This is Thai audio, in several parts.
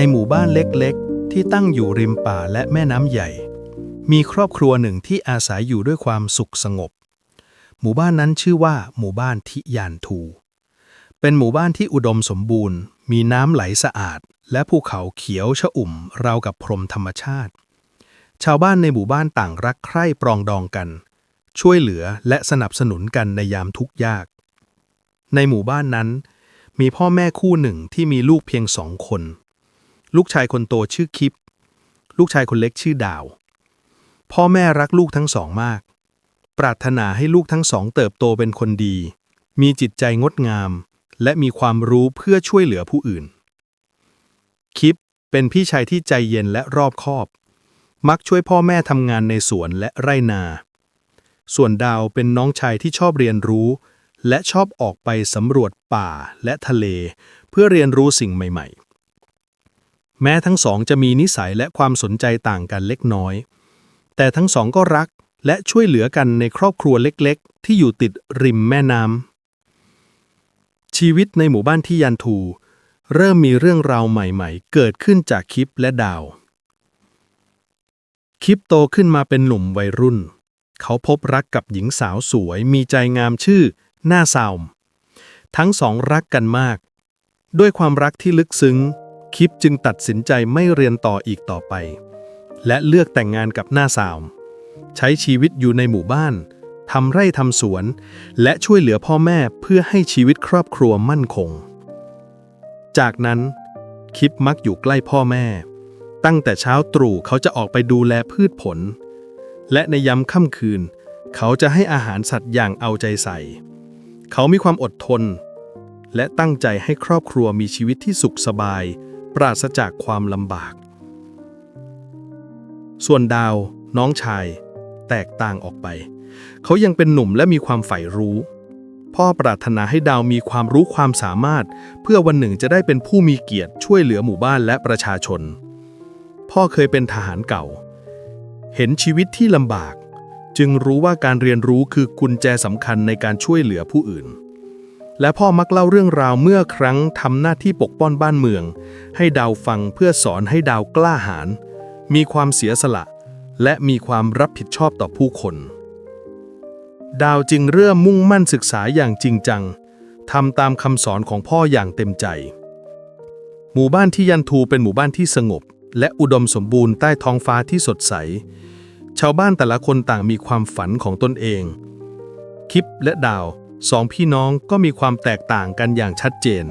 ในหมู่บ้านเล็กๆ ที่ตั้งอยู่ริมป่าและแม่น้ำใหญ่ มีครอบครัวหนึ่งที่อาศัยอยู่ด้วยความสุขสงบ หมู่บ้านนั้นชื่อว่าหมู่บ้านทิยานทู เป็นหมู่บ้านที่อุดมสมบูรณ์ มีน้ำไหลสะอาด และภูเขาเขียวชอุ่มราวกับพรมธรรมชาติ ชาวบ้านในหมู่บ้านต่างรักใคร่ปรองดองกัน ช่วยเหลือและสนับสนุนกันในยามทุกข์ยาก ในหมู่บ้านนั้นมีพ่อแม่คู่หนึ่งที่มีลูกเพียงสองคน ลูกชายคนโตชื่อคิป ลูกชายคนเล็กชื่อดาว พ่อแม่รักลูกทั้งสองมาก ปรารถนาให้ลูกทั้งสองเติบโตเป็นคนดี มีจิตใจงดงาม และมีความรู้เพื่อช่วยเหลือผู้อื่น คิปเป็นพี่ชายที่ใจเย็นและรอบคอบ มักช่วยพ่อแม่ทำงานในสวนและไร่นา ส่วนดาวเป็นน้องชายที่ชอบเรียนรู้ และชอบออกไปสำรวจป่าและทะเล เพื่อเรียนรู้สิ่งใหม่ ๆ แม้ทั้งสองจะมีนิสัยและความสนใจต่างกันเล็กน้อย แต่ทั้งสองก็รักและช่วยเหลือกันในครอบครัวเล็กๆ ที่อยู่ติดริมแม่น้ำชีวิตในหมู่บ้านที่ยันทู เริ่มมีเรื่องราวใหม่ๆ เกิดขึ้นจากคิปและดาว คิปโตขึ้นมาเป็นหนุ่มวัยรุ่น เขาพบรักกับหญิงสาวสวยมีใจงามชื่อหน้าซาวมทั้งสองรักกันมาก ด้วยความรักที่ลึกซึ้ง คิปจึงตัดสินใจไม่เรียนต่ออีกต่อไป และเลือกแต่งงานกับหน้าซาว ใช้ชีวิตอยู่ในหมู่บ้านทำไร่ทำสวน และช่วยเหลือพ่อแม่เพื่อให้ชีวิตครอบครัวมั่นคง จากนั้นคิปมักอยู่ใกล้พ่อแม่ ตั้งแต่เช้าตรู่เขาจะออกไปดูแลพืชผล และในยามค่ำคืน เขาจะให้อาหารสัตว์อย่างเอาใจใส่ เขามีความอดทน และตั้งใจให้ครอบครัวมีชีวิตที่สุขสบาย ราศจากความลำบาก ส่วนดาวน้องชาย แตกต่างออกไป เขายังเป็นหนุ่มและมีความใฝ่รู้ พ่อปรารถนาให้ดาวมีความรู้ความสามารถ เพื่อวันหนึ่งจะได้เป็นผู้มีเกียรติช่วยเหลือหมู่บ้านและประชาชน พ่อเคยเป็นทหารเก่า เห็นชีวิตที่ลำบาก จึงรู้ว่าการเรียนรู้คือกุญแจสำคัญในการช่วยเหลือผู้อื่น และพ่อมักเล่าเรื่องราวเมื่อครั้งทำหน้าที่ปกป้องบ้านเมือง ให้ดาวฟังเพื่อสอนให้ดาวกล้าหาญมีความเสียสละ และมีความรับผิดชอบต่อผู้คน ดาวจึงเริ่มมุ่งมั่นศึกษาอย่างจริงจังทำตามคำสอนของพ่ออย่างเต็มใจ หมู่บ้านที่ยันทูเป็นหมู่บ้านที่สงบ และอุดมสมบูรณ์ใต้ท้องฟ้าที่สดใส ชาวบ้านแต่ละคนต่างมีความฝันของตนเอง คิปและดาว สองพี่น้องก็มีความแตกต่างกันอย่างชัดเจน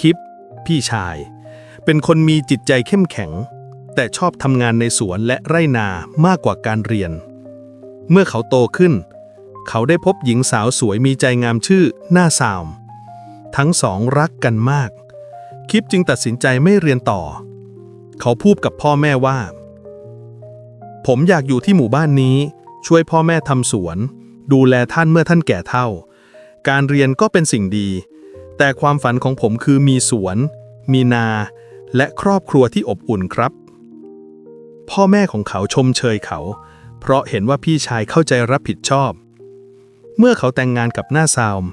คิป พี่ชาย เป็นคนมีจิตใจเข้มแข็ง แต่ชอบทำงานในสวนและไร่นามากกว่าการเรียน เมื่อเขาโตขึ้น เขาได้พบหญิงสาวสวยมีใจงามชื่อหน้าสาวมทั้งสองรักกันมาก คิปจึงตัดสินใจไม่เรียนต่อ เขาพูดกับพ่อแม่ว่า ผมอยากอยู่ที่หมู่บ้านนี้ ช่วยพ่อแม่ทำสวน ดูแลท่านเมื่อท่านแก่เฒ่า การเรียนก็เป็นสิ่งดี แต่ความฝันของผมคือมีสวน มีนา และครอบครัวที่อบอุ่นครับ พ่อแม่ของเขาชมเชยเขา เพราะเห็นว่าพี่ชายเข้าใจรับผิดชอบ เมื่อเขาแต่งงานกับหน้าซาวม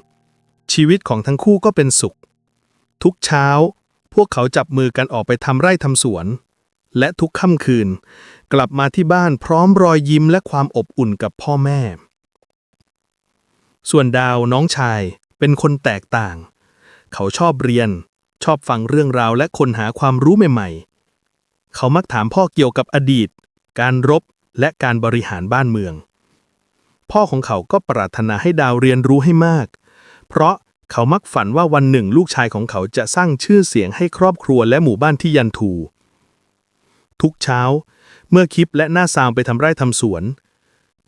ชีวิตของทั้งคู่ก็เป็นสุข ทุกเช้า พวกเขาจับมือกันออกไปทำไร่ทำสวน และทุกค่ำคืน กลับมาที่บ้านพร้อมรอยยิ้มและความอบอุ่นกับพ่อแม่ ส่วนดาวน้องชายเป็นคนแตกต่าง เขาชอบเรียน ชอบฟังเรื่องราวและค้นหาความรู้ใหม่ๆ เขามักถามพ่อเกี่ยวกับอดีต การรบและการบริหารบ้านเมือง พ่อของเขาก็ปรารถนาให้ดาวเรียนรู้ให้มาก เพราะเขามักฝันว่าวันหนึ่งลูกชายของเขาจะสร้างชื่อเสียงให้ครอบครัวและหมู่บ้านที่ยันทูทุกเช้า เมื่อคิปและหน้าซาวไปทำไร่ทำสวน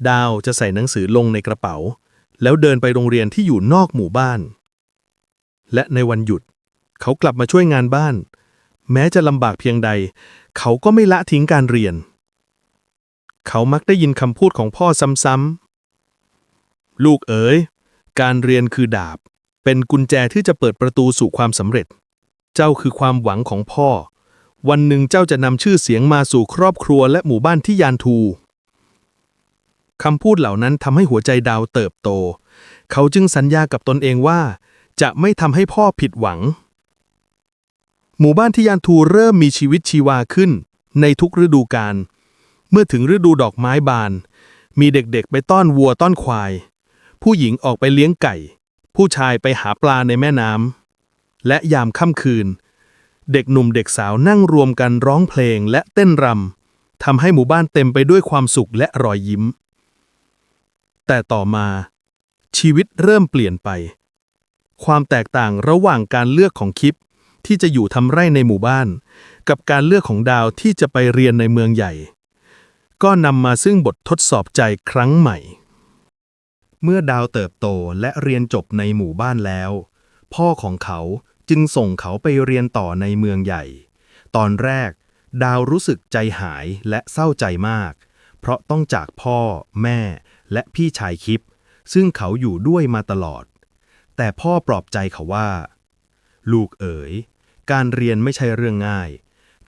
ดาวจะใส่หนังสือลงในกระเป๋า แล้วเดินไปโรงเรียนที่อยู่นอกหมู่บ้าน และในวันหยุด เขากลับมาช่วยงานบ้าน แม้จะลำบากเพียงใด เขาก็ไม่ละทิ้งการเรียน เขามักได้ยินคำพูดของพ่อซ้ำๆ ลูกเอ๋ย การเรียนคือดาบ เป็นกุญแจที่จะเปิดประตูสู่ความสำเร็จ เจ้าคือความหวังของพ่อ วันหนึ่งเจ้าจะนำชื่อเสียงมาสู่ครอบครัวและหมู่บ้านที่ยานทู คำพูดเหล่านั้นทำให้หัวใจดาวเติบโต เขาจึงสัญญากับตนเองว่า จะไม่ทำให้พ่อผิดหวัง หมู่บ้านที่ยานทูเริ่มมีชีวิตชีวาขึ้น ในทุกฤดูกาล เมื่อถึงฤดูดอกไม้บาน มีเด็กๆไปต้อนวัวต้อนควาย ผู้หญิงออกไปเลี้ยงไก่ ผู้ชายไปหาปลาในแม่น้ำ และยามค่ำคืน เด็กหนุ่มเด็กสาวนั่งรวมกันร้องเพลงและเต้นรำทำให้หมู่บ้านเต็มไปด้วยความสุขและรอยยิ้ม แต่ต่อมา ชีวิตเริ่มเปลี่ยนไป ความแตกต่างระหว่างการเลือกของคิปที่จะอยู่ทำไร่ในหมู่บ้าน กับการเลือกของดาวที่จะไปเรียนในเมืองใหญ่ ก็นำมาซึ่งบททดสอบใจครั้งใหม่ เมื่อดาวเติบโตและเรียนจบในหมู่บ้านแล้ว พ่อของเขาจึงส่งเขาไปเรียนต่อในเมืองใหญ่ ตอนแรก ดาวรู้สึกใจหายและเศร้าใจมาก เพราะต้องจากพ่อ แม่ และพี่ชายคิป ซึ่งเขาอยู่ด้วยมาตลอด แต่พ่อปลอบใจเขาว่า ลูกเอ๋ย การเรียนไม่ใช่เรื่องง่าย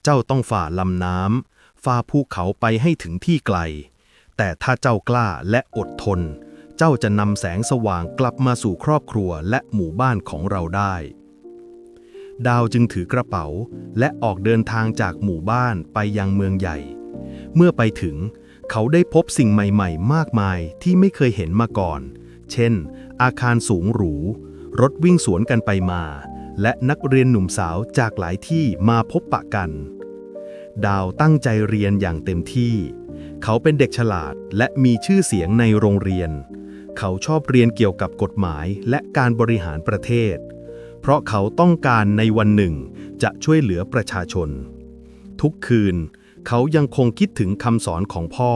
เจ้าต้องฝ่าลำน้ำฝ่าภูเขาไปให้ถึงที่ไกล แต่ถ้าเจ้ากล้าและอดทน เจ้าจะนำแสงสว่างกลับมาสู่ครอบครัวและหมู่บ้านของเราได้ดาวจึงถือกระเป๋าและออกเดินทางจากหมู่บ้านไปยังเมืองใหญ่ เมื่อไปถึง เขาได้พบสิ่งใหม่ ๆ มากมายที่ไม่เคยเห็นมาก่อน เช่น อาคารสูงหรู รถวิ่งสวนกันไปมา และนักเรียนหนุ่มสาวจากหลายที่มาพบปะกัน ดาวตั้งใจเรียนอย่างเต็มที่ เขาเป็นเด็กฉลาดและมีชื่อเสียงในโรงเรียน เขาชอบเรียนเกี่ยวกับกฎหมายและการบริหารประเทศ เพราะเขาต้องการในวันหนึ่งจะช่วยเหลือประชาชน ทุกคืนเขายังคงคิดถึงคำสอนของพ่อ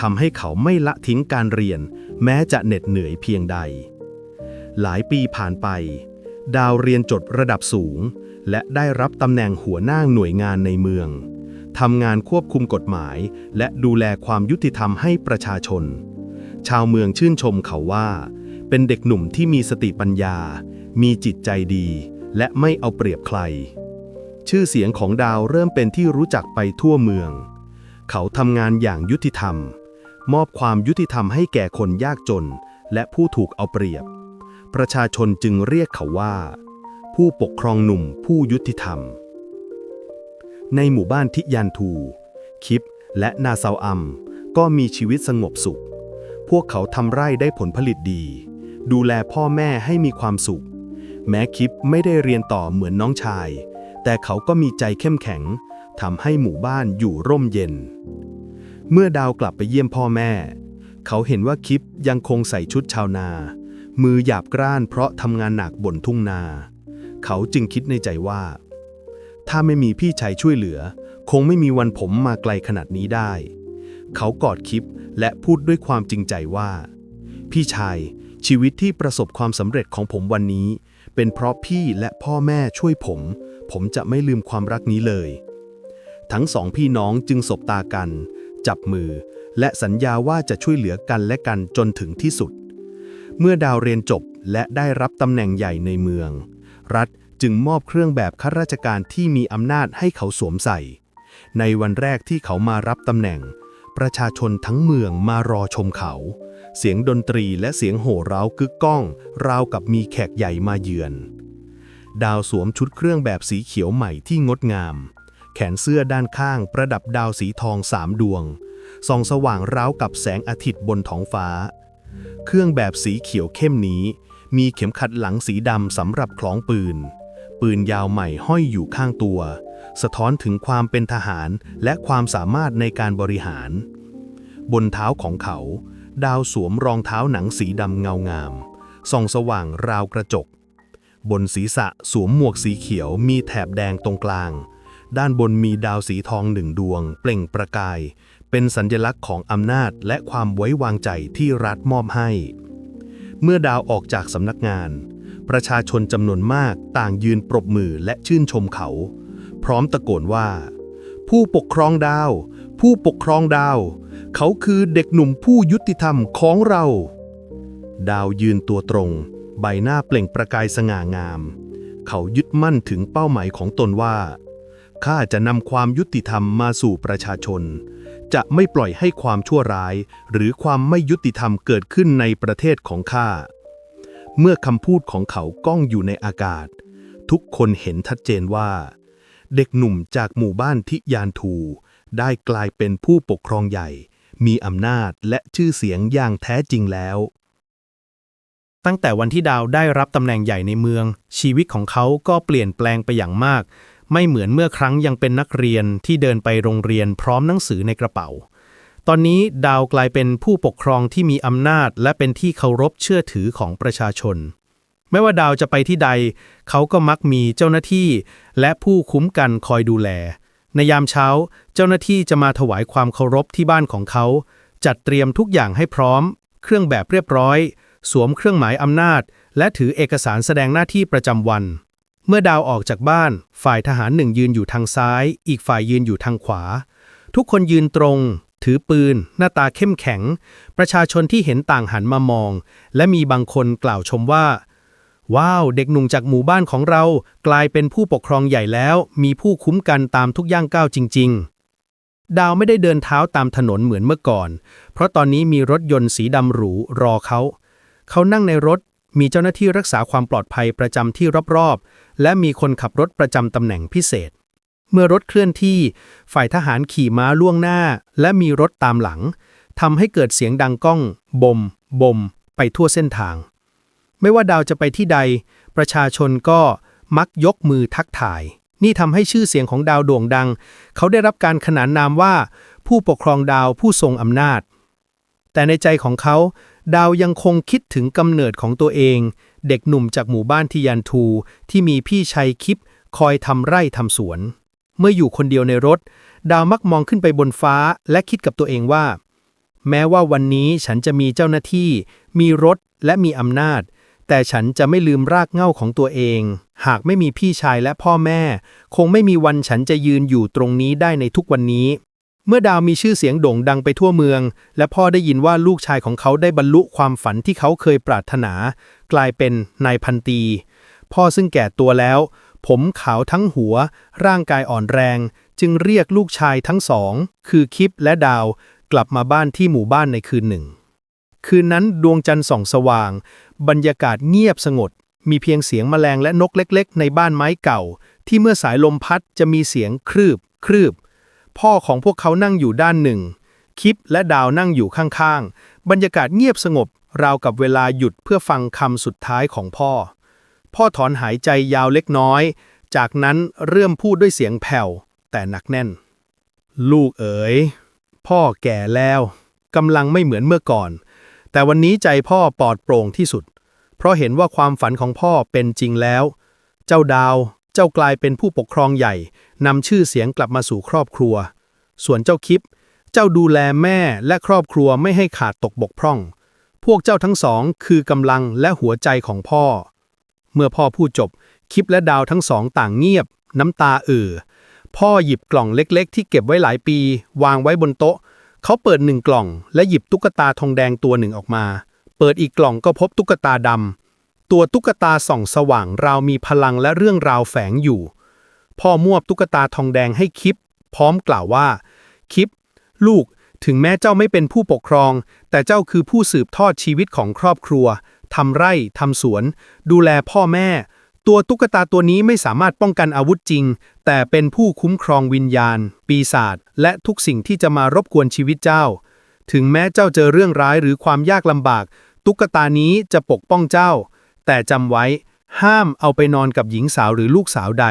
ทำให้เขาไม่ละทิ้งการเรียน แม้จะเหน็ดเหนื่อยเพียงใด หลายปีผ่านไป ดาวเรียนจดระดับสูง และได้รับตำแหน่งหัวหน้าหน่วยงานในเมืองทำงานควบคุมกฎหมาย และดูแลความยุติธรรมให้ประชาชน ชาวเมืองชื่นชมเขาว่า เป็นเด็กหนุ่มที่มีสติปัญญา มีจิตใจดี และไม่เอาเปรียบใคร ชื่อเสียงของดาวเริ่มเป็นที่รู้จักไปทั่วเมือง เขาทำงานอย่างยุติธรรม มอบความยุติธรรมให้แก่คนยากจน และผู้ถูกเอาเปรียบ ประชาชนจึงเรียกเขาว่า ผู้ปกครองหนุ่มผู้ยุติธรรม ในหมู่บ้านทิยันทู คิป และนาซาวอัม ก็มีชีวิตสงบสุข พวกเขาทำไร่ได้ผลผลิตดี ดูแลพ่อแม่ให้มีความสุข แม้คิปไม่ได้เรียนต่อเหมือนน้องชาย แต่เขาก็มีใจเข้มแข็งทำให้หมู่บ้านอยู่ร่มเย็น เมื่อดาวกลับไปเยี่ยมพ่อแม่ เขาเห็นว่าคิปยังคงใส่ชุดชาวนา มือหยาบกร้านเพราะทำงานหนักบนทุ่งนา เขาจึงคิดในใจว่า ถ้าไม่มีพี่ชายช่วยเหลือ คงไม่มีวันผมมาไกลขนาดนี้ได้ เขากอดคิปและพูดด้วยความจริงใจว่า พี่ชายชีวิตที่ประสบความสำเร็จของผมวันนี้ เป็นเพราะพี่และพ่อแม่ช่วยผม ผมจะไม่ลืมความรักนี้เลย ทั้งสองพี่น้องจึงสบตากัน จับมือ และสัญญาว่าจะช่วยเหลือกันและกันจนถึงที่สุด เมื่อดาวเรียนจบและได้รับตำแหน่งใหญ่ในเมือง รัฐจึงมอบเครื่องแบบข้าราชการที่มีอำนาจให้เขาสวมใส่ ในวันแรกที่เขามารับตำแหน่ง ประชาชนทั้งเมืองมารอชมเขา เสียงดนตรีและเสียงโห่ร้าวกึกก้อง ราวกับมีแขกใหญ่มาเยือน ดาวสวมชุดเครื่องแบบสีเขียวใหม่ที่งดงาม แขนเสื้อด้านข้างประดับดาวสีทองสามดวง ส่องสว่างราวกับแสงอาทิตย์บนท้องฟ้า เครื่องแบบสีเขียวเข้มนี้ มีเข็มขัดหลังสีดำสำหรับคล้องปืน ปืนยาวใหม่ห้อยอยู่ข้างตัว สะท้อนถึงความเป็นทหารและความสามารถในการบริหาร บนเท้าของเขา ดาวสวมรองเท้าหนังสีดำเงางามส่องสว่างราวกระจก บนศีรษะสวมหมวกสีเขียวมีแถบแดงตรงกลาง ด้านบนมีดาวสีทองหนึ่งดวง เปล่งประกาย เป็นสัญลักษณ์ของอำนาจและความไว้วางใจที่รัฐมอบให้ เมื่อดาวออกจากสำนักงาน ประชาชนจำนวนมากต่างยืนปรบมือและชื่นชมเขา พร้อมตะโกนว่า ผู้ปกครองดาว ผู้ปกครองดาว เขาคือเด็กหนุ่มผู้ยุติธรรมของเรา ดาวยืนตัวตรง ใบหน้าเปล่งประกายสง่างาม เขายึดมั่นถึงเป้าหมายของตนว่า ข้าจะนำความยุติธรรมมาสู่ประชาชน จะไม่ปล่อยให้ความชั่วร้าย หรือความไม่ยุติธรรมเกิดขึ้นในประเทศของข้า เมื่อคำพูดของเขาก้องอยู่ในอากาศ ทุกคนเห็นชัดเจนว่า เด็กหนุ่มจากหมู่บ้านทิยานทูได้กลายเป็นผู้ปกครองใหญ่ มีอำนาจและชื่อเสียงอย่างแท้จริงแล้ว ตั้งแต่วันที่ดาวได้รับตำแหน่งใหญ่ในเมือง ชีวิตของเขาก็เปลี่ยนแปลงไปอย่างมาก ไม่เหมือนเมื่อครั้งยังเป็นนักเรียนที่เดินไปโรงเรียนพร้อมหนังสือในกระเป๋า ตอนนี้ดาวกลายเป็นผู้ปกครองที่มีอำนาจ และเป็นที่เคารพเชื่อถือของประชาชน ไม่ว่าดาวจะไปที่ใด เขาก็มักมีเจ้าหน้าที่ และผู้คุ้มกันคอยดูแล ในยามเช้า เจ้าหน้าที่จะมาถวายความเคารพที่บ้านของเขา จัดเตรียมทุกอย่างให้พร้อม เครื่องแบบเรียบร้อย สวมเครื่องหมายอำนาจ และถือเอกสารแสดงหน้าที่ประจำวัน เมื่อดาวออกจากบ้าน ฝ่ายทหารหนึ่งยืนอยู่ทางซ้าย อีกฝ่ายยืนอยู่ทางขวา ทุกคนยืนตรง ถือปืน หน้าตาเข้มแข็ง ประชาชนที่เห็นต่างหันมามอง และมีบางคนกล่าวชมว่า ว้าว เด็กหนุ่มจากหมู่บ้านของเรา กลายเป็นผู้ปกครองใหญ่แล้ว มีผู้คุ้มกันตามทุกย่างก้าวจริง ๆดาวไม่ได้เดินเท้าตามถนนเหมือนเมื่อก่อน เพราะตอนนี้มีรถยนต์สีดำหรูรอเขา เขานั่งในรถ มีเจ้าหน้าที่รักษาความปลอดภัยประจำที่รอบๆ และมีคนขับรถประจำตำแหน่งพิเศษ เมื่อรถเคลื่อนที่ ฝ่ายทหารขี่ม้าล่วงหน้า และมีรถตามหลังทำให้เกิดเสียงดังก้องบมบมไปทั่วเส้นทาง ไม่ว่าดาวจะไปที่ใด ประชาชนก็มักยกมือทักทาย นี่ทำให้ชื่อเสียงของดาวโด่งดัง เขาได้รับการขนานนามว่า ผู้ปกครองดาวผู้ทรงอำนาจ แต่ในใจของเขา ดาวยังคงคิดถึงกำเนิดของตัวเอง เด็กหนุ่มจากหมู่บ้านที่ยันทู ที่มีพี่ชัยคิป คอยทำไร่ทำสวน เมื่ออยู่คนเดียวในรถ ดาวมักมองขึ้นไปบนฟ้าและคิดกับตัวเองว่า แม้ว่าวันนี้ฉันจะมีเจ้าหน้าที่ มีรถและมีอำนาจ แต่ฉันจะไม่ลืมรากเหง้าของตัวเอง หากไม่มีพี่ชายและพ่อแม่ คงไม่มีวันฉันจะยืนอยู่ตรงนี้ได้ในทุกวันนี้ เมื่อดาวมีชื่อเสียงโด่งดังไปทั่วเมือง และพ่อได้ยินว่าลูกชายของเขาได้บรรลุความฝันที่เขาเคยปรารถนา กลายเป็นนายพันตี พ่อซึ่งแก่ตัวแล้ว ผมขาวทั้งหัว ร่างกายอ่อนแรง จึงเรียกลูกชายทั้งสอง คือคิปและดาว กลับมาบ้านที่หมู่บ้านในคืนหนึ่ง คืนนั้นดวงจันทร์ส่องสว่าง บรรยากาศเงียบสงบมีเพียงเสียงแมลงและนกเล็ก ๆ ในบ้านไม้เก่า ที่เมื่อสายลมพัดจะมีเสียงครืบครืบ พ่อของพวกเขานั่งอยู่ด้านหนึ่ง คิปและดาวนั่งอยู่ข้างๆ บรรยากาศเงียบสงบ ราวกับเวลาหยุดเพื่อฟังคำสุดท้ายของพ่อ พ่อถอนหายใจยาวเล็กน้อย จากนั้นเริ่มพูดด้วยเสียงแผ่ว แต่หนักแน่น ลูกเอ๋ย พ่อแก่แล้วกำลังไม่เหมือนเมื่อก่อน แต่วันนี้ใจพ่อปลอดโปร่งที่สุด เพราะเห็นว่าความฝันของพ่อเป็นจริงแล้ว เจ้าดาว เจ้ากลายเป็นผู้ปกครองใหญ่นำชื่อเสียงกลับมาสู่ครอบครัว ส่วนเจ้าคิป เจ้าดูแลแม่และครอบครัวไม่ให้ขาดตกบกพร่อง พวกเจ้าทั้งสองคือกำลังและหัวใจของพ่อ เมื่อพ่อพูดจบ คิปและดาวทั้งสองต่างเงียบ น้ำตาเอ่อพ่อหยิบกล่องเล็กๆ ที่เก็บไว้หลายปี วางไว้บนโต๊ะ เขาเปิดหนึ่งกล่อง และหยิบตุ๊กตาทองแดงตัวหนึ่งออกมา เปิดอีกกล่องก็พบตุ๊กตาดำ ตัวตุ๊กตาส่องสว่างราวมีพลังและเรื่องราวแฝงอยู่ พ่อมวบตุ๊กตาทองแดงให้คิป พร้อมกล่าวว่า คิป ลูกถึงแม้เจ้าไม่เป็นผู้ปกครอง แต่เจ้าคือผู้สืบทอดชีวิตของครอบครัวทำไร่ทำสวน ดูแลพ่อแม่ ตัวตุ๊กตาตัวนี้ไม่สามารถป้องกันอาวุธจริง แต่เป็นผู้คุ้มครองวิญญาณ ปีศาจและทุกสิ่งที่จะมารบกวนชีวิตเจ้า ถึงแม้เจ้าเจอเรื่องร้ายหรือความยากลำบาก ตุ๊กตานี้จะปกป้องเจ้า แต่จำไว้ ห้ามเอาไปนอนกับหญิงสาวหรือลูกสาวใด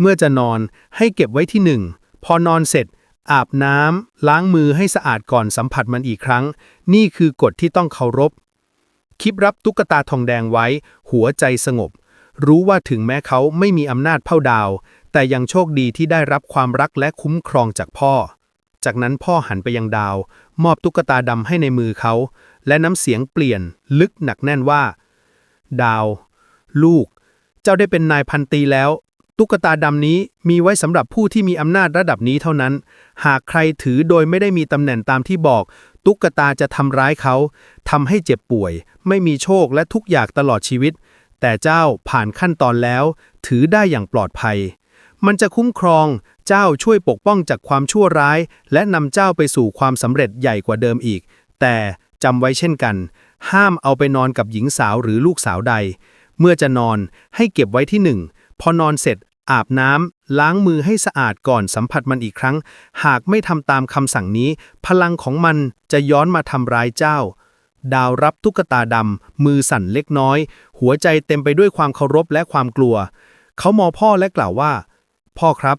เมื่อจะนอนให้เก็บไว้ที่หนึ่งพอนอนเสร็จ อาบน้ำล้างมือให้สะอาดก่อนสัมผัสมันอีกครั้ง นี่คือกฎที่ต้องเคารพ คิปรับตุ๊กตาทองแดงไว้ หัวใจสงบ รู้ว่าถึงแม้เขาไม่มีอำนาจเผ่าดาว แต่ยังโชคดีที่ได้รับความรักและคุ้มครองจากพ่อ จากนั้นพ่อหันไปยังดาว มอบตุ๊กตาดำให้ในมือเขา และน้ำเสียงเปลี่ยน ลึกหนักแน่นว่า ดาว ลูก เจ้าได้เป็นนายพันตีแล้ว ตุ๊กตาดำนี้มีไว้สำหรับผู้ที่มีอำนาจระดับนี้เท่านั้น หากใครถือโดยไม่ได้มีตำแหน่งตามที่บอก ตุ๊กตาจะทำร้ายเขาทำให้เจ็บป่วย ไม่มีโชคและทุกอย่างตลอดชีวิต แต่เจ้าผ่านขั้นตอนแล้ว ถือได้อย่างปลอดภัย มันจะคุ้มครองเจ้าช่วยปกป้องจากความชั่วร้าย และนำเจ้าไปสู่ความสำเร็จใหญ่กว่าเดิมอีก แต่จำไว้เช่นกัน ห้ามเอาไปนอนกับหญิงสาวหรือลูกสาวใด เมื่อจะนอนให้เก็บไว้ที่หนึ่งพอนอนเสร็จ อาบน้ำล้างมือให้สะอาดก่อนสัมผัสมันอีกครั้ง หากไม่ทำตามคำสั่งนี้ พลังของมันจะย้อนมาทำร้ายเจ้า ดาวรับตุ๊กตาดำมือสั่นเล็กน้อย หัวใจเต็มไปด้วยความเคารพและความกลัว เขามองพ่อและกล่าวว่า พ่อครับ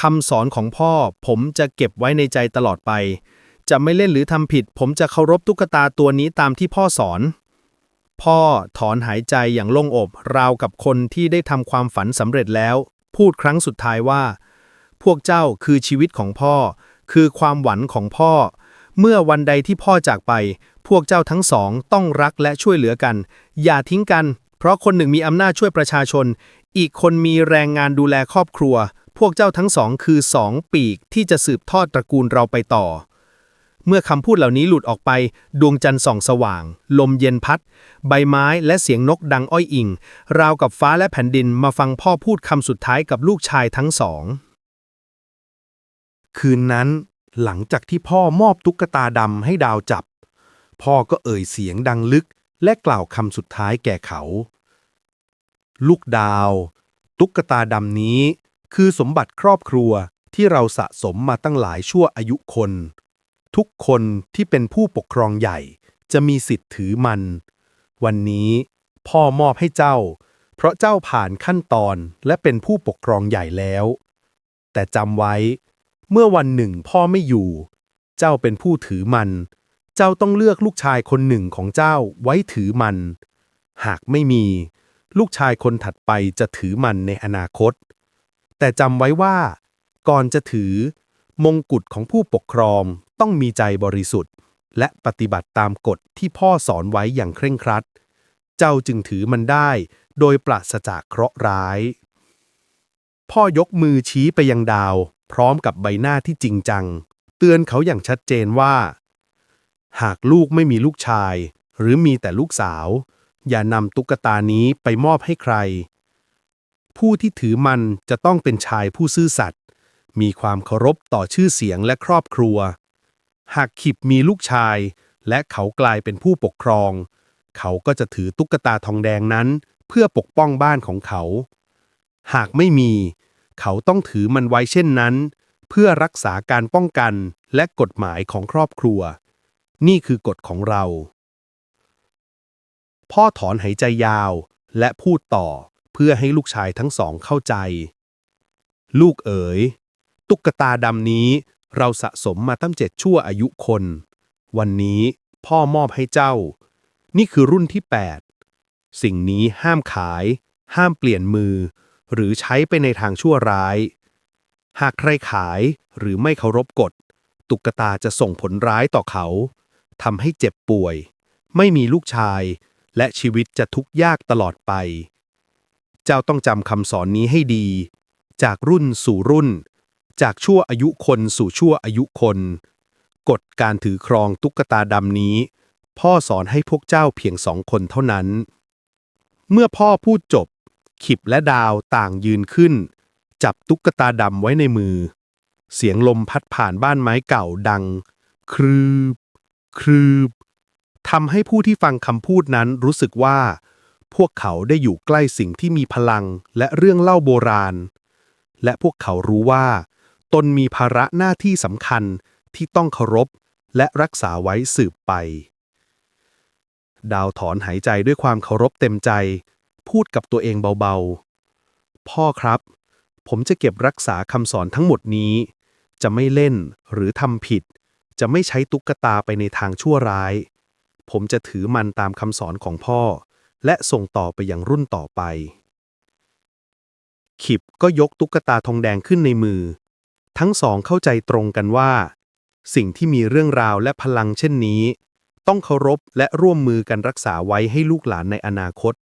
คำสอนของพ่อผมจะเก็บไว้ในใจตลอดไป จะไม่เล่นหรือทำผิด ผมจะเคารพตุ๊กตาตัวนี้ตามที่พ่อสอน พ่อถอนหายใจอย่างโล่งอกราวกับคนที่ได้ทำความฝันสำเร็จแล้ว พูดครั้งสุดท้ายว่า พวกเจ้าคือชีวิตของพ่อ คือความหวังของพ่อ เมื่อวันใดที่พ่อจากไป พวกเจ้าทั้งสองต้องรักและช่วยเหลือกัน อย่าทิ้งกัน เพราะคนหนึ่งมีอำนาจช่วยประชาชน อีกคนมีแรงงานดูแลครอบครัว พวกเจ้าทั้งสองคือสองปีกที่จะสืบทอดตระกูลเราไปต่อ เมื่อคำพูดเหล่านี้หลุดออกไป ดวงจันทร์ส่องสว่าง ลมเย็นพัด ใบไม้และเสียงนกดังอ้อยอิง ราวกับฟ้าและแผ่นดินมาฟังพ่อพูดคำสุดท้ายกับลูกชายทั้งสอง คืนนั้น หลังจากที่พ่อมอบตุ๊กตาดำให้ดาวจับ พ่อก็เอ่ยเสียงดังลึก และกล่าวคำสุดท้ายแก่เขา ลูกดาว ตุ๊กตาดำนี้ คือสมบัติครอบครัวที่เราสะสมมาตั้งหลายชั่วอายุคน ทุกคนที่เป็นผู้ปกครองใหญ่จะมีสิทธิ์ถือมัน วันนี้พ่อมอบให้เจ้า เพราะเจ้าผ่านขั้นตอนและเป็นผู้ปกครองใหญ่แล้ว แต่จำไว้ เมื่อวันหนึ่งพ่อไม่อยู่ เจ้าเป็นผู้ถือมัน เจ้าต้องเลือกลูกชายคนหนึ่งของเจ้าไว้ถือมัน หากไม่มี ลูกชายคนถัดไปจะถือมันในอนาคต แต่จำไว้ว่า ก่อนจะถือ มงกุฎของผู้ปกครอง ต้องมีใจบริสุทธิ์ และปฏิบัติตามกฎที่พ่อสอนไว้อย่างเคร่งครัด เจ้าจึงถือมันได้ โดยปราศจากเคราะห์ร้าย พ่อยกมือชี้ไปยังดาว พร้อมกับใบหน้าที่จริงจัง เตือนเขาอย่างชัดเจนว่า หากลูกไม่มีลูกชาย หรือมีแต่ลูกสาว อย่านำตุ๊กตานี้ไปมอบให้ใคร ผู้ที่ถือมันจะต้องเป็นชายผู้ซื่อสัตย์มีความเคารพต่อชื่อเสียงและครอบครัว หากขิบมีลูกชาย และเขากลายเป็นผู้ปกครอง เขาก็จะถือตุ๊กตาทองแดงนั้น เพื่อปกป้องบ้านของเขา หากไม่มี เขาต้องถือมันไว้เช่นนั้น เพื่อรักษาการป้องกันและกฎหมายของครอบครัว นี่คือกฎของเรา พ่อถอนหายใจยาวและพูดต่อเพื่อให้ลูกชายทั้งสองเข้าใจ ลูกเอ๋ย ตุ๊กตาดำนี้ เราสะสมมาตั้งเจ็ดชั่วอายุคน วันนี้พ่อมอบให้เจ้า นี่คือรุ่นที่ 8 สิ่งนี้ห้ามขาย ห้ามเปลี่ยนมือ หรือใช้ไปในทางชั่วร้าย หากใครขายหรือไม่เคารพกฎ ตุกตาจะส่งผลร้ายต่อเขาทำให้เจ็บป่วย ไม่มีลูกชาย และชีวิตจะทุกข์ยากตลอดไป เจ้าต้องจำคำสอนนี้ให้ดี จากรุ่นสู่รุ่น จากชั่วอายุคนสู่ชั่วอายุคน กฎการถือครองตุ๊กตาดำนี้ พ่อสอนให้พวกเจ้าเพียงสองคนเท่านั้น เมื่อพ่อพูดจบ ขิบและดาวต่างยืนขึ้น จับตุ๊กตาดำไว้ในมือ เสียงลมพัดผ่านบ้านไม้เก่าดัง ครืบ ครืบทำให้ผู้ที่ฟังคำพูดนั้นรู้สึกว่า พวกเขาได้อยู่ใกล้สิ่งที่มีพลังและเรื่องเล่าโบราณ และพวกเขารู้ว่า ตนมีภาระหน้าที่สำคัญที่ต้องเคารพและรักษาไว้สืบไป ดาวถอนหายใจด้วยความเคารพเต็มใจ พูดกับตัวเองเบาๆ พ่อครับ ผมจะเก็บรักษาคำสอนทั้งหมดนี้ จะไม่เล่นหรือทำผิด จะไม่ใช้ตุ๊กตาไปในทางชั่วร้าย ผมจะถือมันตามคำสอนของพ่อ และส่งต่อไปอยังรุ่นต่อไป ขิบก็ยกตุ๊กตาทองแดงขึ้นในมือ ทั้งสองเข้าใจตรงกันว่า สิ่งที่มีเรื่องราวและพลังเช่นนี้ ต้องเคารพและร่วมมือกันรักษาไว้ให้ลูกหลานในอนาคต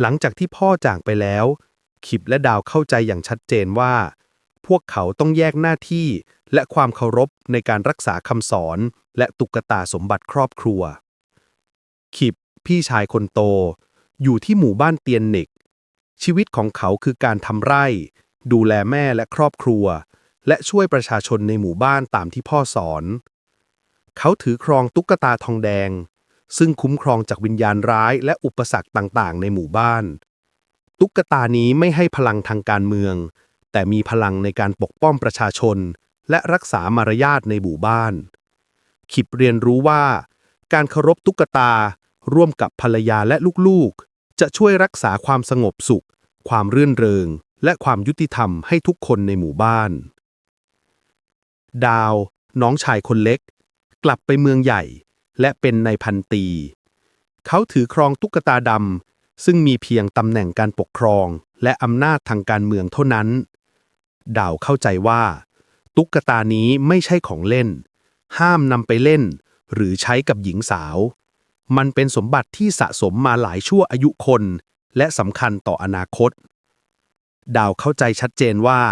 หลังจากที่พ่อจากไปแล้ว ขิบและดาวเข้าใจอย่างชัดเจนว่า พวกเขาต้องแยกหน้าที่และความเคารพในการรักษาคำสอน และตุกตาสมบัติครอบครัว ขิบพี่ชายคนโต อยู่ที่หมู่บ้านเตียนเนกชีวิตของเขาคือการทำไร่ ดูแลแม่และครอบครัว และช่วยประชาชนในหมู่บ้านตามที่พ่อสอน เขาถือครองตุ๊กตาทองแดง ซึ่งคุ้มครองจากวิญญาณร้ายและอุปสรรคต่างๆ ในหมู่บ้าน ตุ๊กตานี้ไม่ให้พลังทางการเมือง แต่มีพลังในการปกป้องประชาชน และรักษามารยาทในหมู่บ้าน ขิบเรียนรู้ว่า การเคารพตุ๊กตาร่วมกับภรรยาและลูกๆ จะช่วยรักษาความสงบสุข ความรื่นเริง และความยุติธรรมให้ทุกคนในหมู่บ้าน ดาว น้องชายคนเล็ก กลับไปเมืองใหญ่ และเป็นนายพันตี เขาถือครองตุ๊กตาดำซึ่งมีเพียงตำแหน่งการปกครองและอำนาจทางการเมืองเท่านั้น ดาวเข้าใจว่า ตุ๊กตานี้ไม่ใช่ของเล่น ห้ามนำไปเล่น หรือใช้กับหญิงสาว มันเป็นสมบัติที่สะสมมาหลายชั่วอายุคน และสำคัญต่ออนาคต ดาวเข้าใจชัดเจนว่า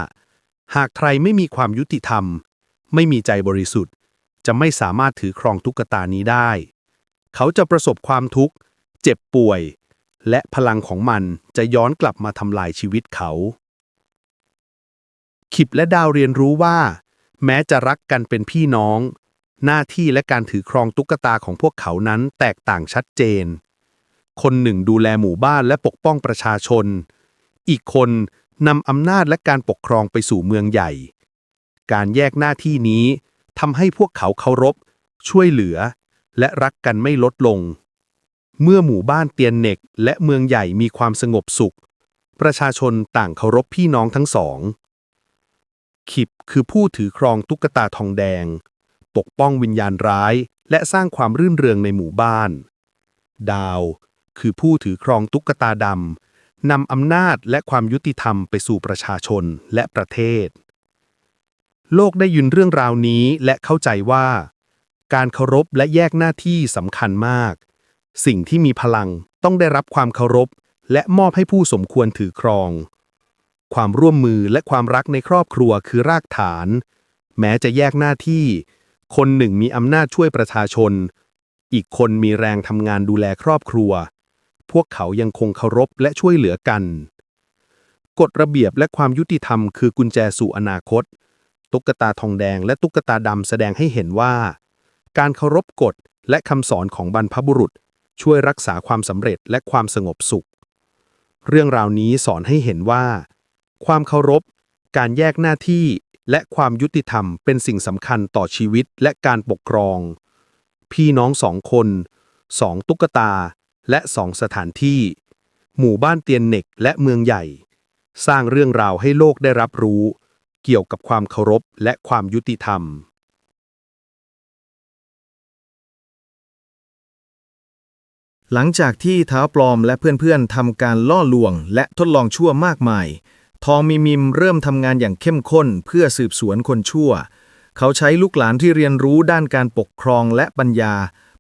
หากใครไม่มีความยุติธรรม ไม่มีใจบริสุทธิ์ จะไม่สามารถถือครองตุ๊กตานี้ได้ เขาจะประสบความทุกข์ เจ็บป่วย และพลังของมันจะย้อนกลับมาทำลายชีวิตเขา ขิบและดาวเรียนรู้ว่า แม้จะรักกันเป็นพี่น้อง หน้าที่และการถือครองตุ๊กตาของพวกเขานั้นแตกต่างชัดเจน คนหนึ่งดูแลหมู่บ้านและปกป้องประชาชน อีกคน นำอำนาจและการปกครองไปสู่เมืองใหญ่ การแยกหน้าที่นี้ทำให้พวกเขาเคารพ ช่วยเหลือ และรักกันไม่ลดลง เมื่อหมู่บ้านเตียนเน็กและเมืองใหญ่มีความสงบสุข ประชาชนต่างเคารพพี่น้องทั้งสอง ขิบคือผู้ถือครองตุ๊กตาทองแดง ปกป้องวิญญาณร้าย และสร้างความรื่นเริงในหมู่บ้าน ดาว คือผู้ถือครองตุ๊กตาดำ นำอำนาจและความยุติธรรมไปสู่ประชาชนและประเทศ โลกได้ยินเรื่องราวนี้และเข้าใจว่า การเคารพและแยกหน้าที่สำคัญมาก สิ่งที่มีพลังต้องได้รับความเคารพ และมอบให้ผู้สมควรถือครอง ความร่วมมือและความรักในครอบครัวคือรากฐาน แม้จะแยกหน้าที่ คนหนึ่งมีอำนาจช่วยประชาชน อีกคนมีแรงทำงานดูแลครอบครัว พวกเขายังคงเคารพและช่วยเหลือกัน กฎระเบียบและความยุติธรรมคือกุญแจสู่อนาคต ตุ๊กตาทองแดงและตุ๊กตาดำแสดงให้เห็นว่า การเคารพกฎและคำสอนของบรรพบุรุษ ช่วยรักษาความสำเร็จและความสงบสุข เรื่องราวนี้สอนให้เห็นว่า ความเคารพ การแยกหน้าที่และความยุติธรรมเป็นสิ่งสำคัญต่อชีวิตและการปกครอง พี่น้องสองคนสองตุ๊กตา และสองสถานที่ หมู่บ้านเตียนเน็กและเมืองใหญ่ สร้างเรื่องราวให้โลกได้รับรู้ เกี่ยวกับความเคารพและความยุติธรรม หลังจากที่เท้าปลอมและเพื่อนๆทำการล่อลวง และทดลองชั่วมากมาย ทองมีมิมเริ่มทำงานอย่างเข้มข้นเพื่อสืบสวนคนชั่ว เขาใช้ลูกหลานที่เรียนรู้ด้านการปกครองและปัญญา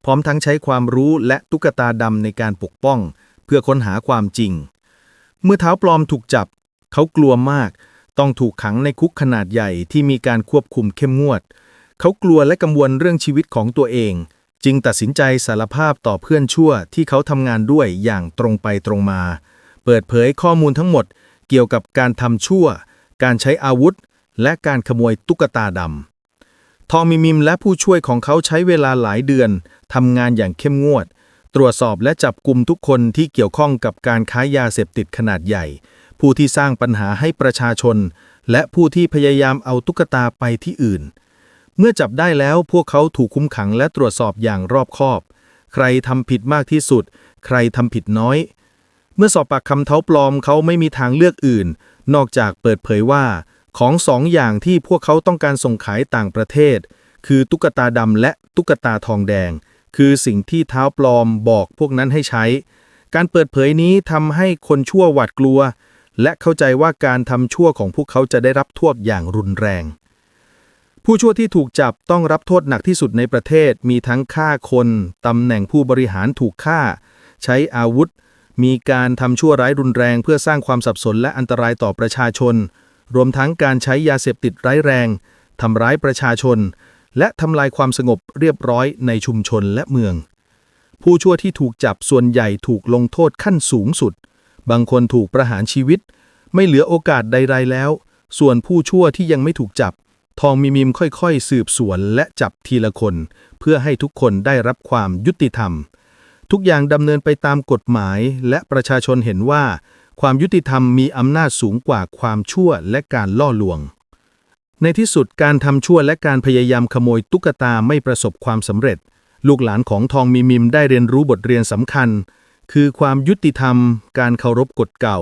พร้อมทั้งใช้ความรู้และตุ๊กตาดำในการปกป้อง เพื่อค้นหาความจริง เมื่อเท้าปลอมถูกจับ เขากลัวมาก ต้องถูกขังในคุกขนาดใหญ่ที่มีการควบคุมเข้มงวด เขากลัวและกังวลเรื่องชีวิตของตัวเอง จึงตัดสินใจสารภาพต่อเพื่อนชั่วที่เขาทำงานด้วยอย่างตรงไปตรงมา เปิดเผยข้อมูลทั้งหมด เกี่ยวกับการทำชั่ว การใช้อาวุธ และการขโมยตุ๊กตาดำ ทองมีมิมและผู้ช่วยของเขาใช้เวลาหลายเดือนทำงานอย่างเข้มงวด ตรวจสอบและจับกลุ่มทุกคนที่เกี่ยวข้องกับการค้ายาเสพติดขนาดใหญ่ ผู้ที่สร้างปัญหาให้ประชาชน และผู้ที่พยายามเอาตุ๊กตาไปที่อื่น เมื่อจับได้แล้วพวกเขาถูกคุมขังและตรวจสอบอย่างรอบคอบ ใครทำผิดมากที่สุด ใครทำผิดน้อย เมื่อสอบปากคำเท้าปลอมเขาไม่มีทางเลือกอื่น นอกจากเปิดเผยว่า ของสองอย่างที่พวกเขาต้องการส่งขายต่างประเทศ คือตุ๊กตาดำและตุ๊กตาทองแดง คือสิ่งที่เท้าปลอมบอกพวกนั้นให้ใช้ การเปิดเผยนี้ทำให้คนชั่วหวาดกลัว และเข้าใจว่าการทำชั่วของพวกเขาจะได้รับโทษอย่างรุนแรง ผู้ชั่วที่ถูกจับต้องรับโทษหนักที่สุดในประเทศ มีทั้งฆ่าคนตำแหน่งผู้บริหารถูกฆ่า ใช้อาวุธ มีการทำชั่วร้ายรุนแรง เพื่อสร้างความสับสนและอันตรายต่อประชาชน รวมทั้งการใช้ยาเสพติดร้ายแรง ทำร้ายประชาชน และทำลายความสงบเรียบร้อยในชุมชนและเมือง ผู้ชั่วที่ถูกจับส่วนใหญ่ถูกลงโทษขั้นสูงสุด บางคนถูกประหารชีวิต ไม่เหลือโอกาสใด ๆ แล้ว ส่วนผู้ชั่วที่ยังไม่ถูกจับ ทองมีมิมค่อยๆ สืบสวนและจับทีละคน เพื่อให้ทุกคนได้รับความยุติธรรม ทุกอย่างดำเนินไปตามกฎหมายและประชาชนเห็นว่า ความยุติธรรมมีอำนาจสูงกว่าความชั่วและการล่อลวง ในที่สุดการทำชั่วและการพยายามขโมยตุ๊กตาไม่ประสบความสำเร็จ ลูกหลานของทองมีมิมได้เรียนรู้บทเรียนสำคัญ คือความยุติธรรม การเคารพกฎเก่า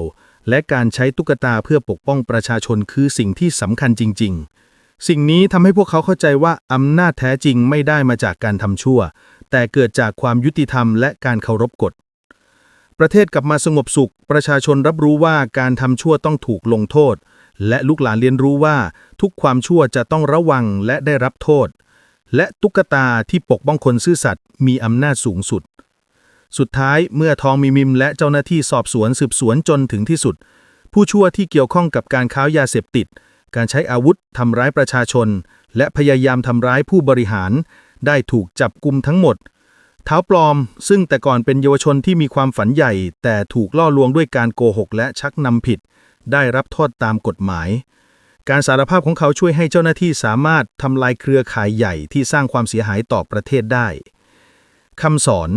และการใช้ตุ๊กตาเพื่อปกป้องประชาชนคือสิ่งที่สำคัญจริง ๆ สิ่งนี้ทำให้พวกเขาเข้าใจว่าอำนาจแท้จริงไม่ได้มาจากการทำชั่ว แต่เกิดจากความยุติธรรมและการเคารพกฎ ประเทศกลับมาสงบสุข ประชาชนรับรู้ว่าการทำชั่วต้องถูกลงโทษ และลูกหลานเรียนรู้ว่าทุกความชั่วจะต้องระวังและได้รับโทษ และตุ๊กตาที่ปกป้องคนซื่อสัตย์มีอำนาจสูงสุด สุดท้ายเมื่อทองมีมิมและเจ้าหน้าที่สอบสวนสืบสวนจนถึงที่สุด ผู้ชั่วที่เกี่ยวข้องกับการค้ายาเสพติด การใช้อาวุธทำร้ายประชาชน และพยายามทำร้ายผู้บริหาร ได้ถูกจับกุมทั้งหมด เท้าปลอม ซึ่งแต่ก่อนเป็นเยาวชนที่มีความฝันใหญ่ แต่ถูกล่อลวงด้วยการโกหกและชักนำผิด ได้รับโทษตามกฎหมาย การสารภาพของเขาช่วยให้เจ้าหน้าที่สามารถทำลายเครือข่ายใหญ่ที่สร้างความเสียหายต่อประเทศได้คำสอน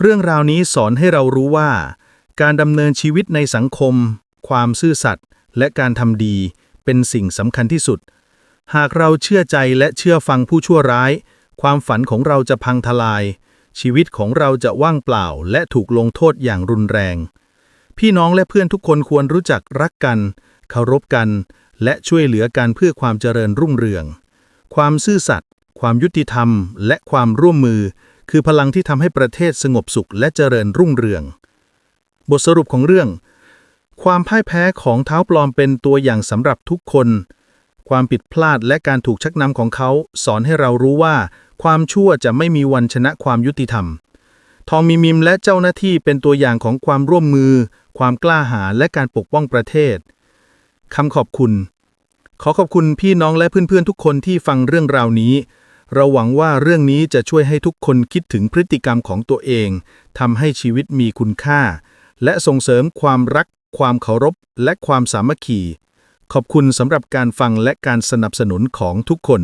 เรื่องราวนี้สอนให้เรารู้ว่า การดำเนินชีวิตในสังคม ความซื่อสัตย์และการทำดีเป็นสิ่งสำคัญที่สุด หากเราเชื่อใจและเชื่อฟังผู้ชั่วร้าย ความฝันของเราจะพังทลาย ชีวิตของเราจะว่างเปล่าและถูกลงโทษอย่างรุนแรง พี่น้องและเพื่อนทุกคนควรรู้จักรักกันเคารพกัน และช่วยเหลือกันเพื่อความเจริญรุ่งเรือง ความซื่อสัตย์ความยุติธรรม และความร่วมมือ คือพลังที่ทำให้ประเทศสงบสุขและเจริญรุ่งเรือง บทสรุปของเรื่อง ความพ่ายแพ้ของเท้าปลอมเป็นตัวอย่างสำหรับทุกคน ความผิดพลาดและการถูกชักนำของเขา สอนให้เรารู้ว่า ความชั่วจะไม่มีวันชนะความยุติธรรม ทองมีมิมและเจ้าหน้าที่เป็นตัวอย่างของความร่วมมือ ความกล้าหาญและการปกป้องประเทศคำขอบคุณ ขอขอบคุณพี่น้องและเพื่อนๆทุกคนที่ฟังเรื่องราวนี้ เราหวังว่าเรื่องนี้จะช่วยให้ทุกคนคิดถึงพฤติกรรมของตัวเองทำให้ชีวิตมีคุณค่า และส่งเสริมความรัก ความเคารพ และความสามัคคี ขอบคุณสำหรับการฟังและการสนับสนุนของทุกคน